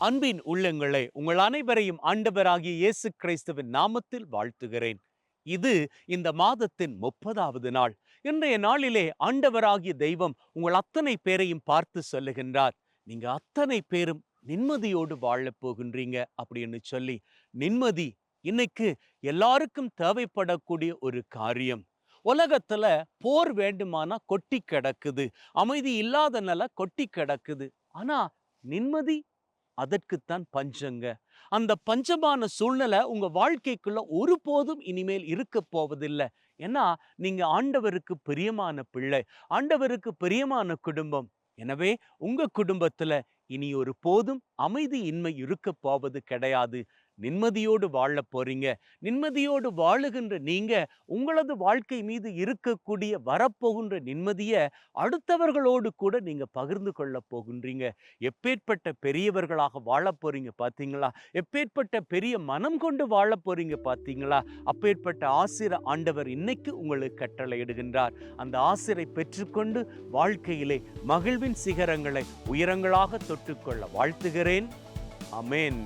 அன்பின் உள்ளங்களே உங்கள் அனைவரையும் ஆண்டவராகிய இயேசு கிறிஸ்துவின் நாமத்தில் வாழ்த்துகிறேன். இது இந்த மாதத்தின் முப்பதாவது நாள். இன்றைய நாளிலே ஆண்டவராகிய தெய்வம் உங்கள் அத்தனை பேரையும் பார்த்து சொல்லுகின்றார். நீங்க அத்தனை பேரும் நிம்மதியோடு வாழப் போகின்றீங்க அப்படின்னு சொல்லி. நிம்மதி இன்னைக்கு எல்லாருக்கும் தேவைப்படக்கூடிய ஒரு காரியம். உலகத்துல போர் வேண்டுமானா கொட்டி கிடக்குது. அமைதி இல்லாதனால கொட்டி கிடக்குது. ஆனா நிம்மதி அதற்குத்தான் பஞ்சங்க. அந்த பஞ்சமான சூழ்நிலை உங்க வாழ்க்கைக்குள்ள ஒருபோதும் இனிமேல் இருக்க போவதில்லை. ஏன்னா நீங்க ஆண்டவருக்கு பிரியமான பிள்ளை ஆண்டவருக்கு பிரியமான குடும்பம். எனவே உங்க குடும்பத்துல இனி ஒரு போதும் அமைதியின்மை இருக்க போவது கிடையாது. நிம்மதியோடு வாழ போறீங்க. நிம்மதியோடு வாழுகின்ற நீங்க உங்களது வாழ்க்கை மீது இருக்கக்கூடிய வரப்போகின்ற நிம்மதியை அடுத்தவர்களோடு கூட நீங்க பகிர்ந்து கொள்ள போகின்றீங்க. எப்பேற்பட்ட பெரியவர்களாக வாழ போறீங்க பார்த்தீங்களா எப்பேற்பட்ட பெரிய மனம் கொண்டு வாழ போறீங்க பார்த்தீங்களா அப்பேற்பட்ட ஆசிர ஆண்டவர் இன்னைக்கு உங்களுக்கு கட்டளையிடுகின்றார். அந்த ஆசிரை பெற்றுக்கொண்டு வாழ்க்கையிலே மகிழ்வின் சிகரங்களை உயரங்களாக தொட்டுக்கொள்ள வாழ்த்துகிறேன். அமேன்.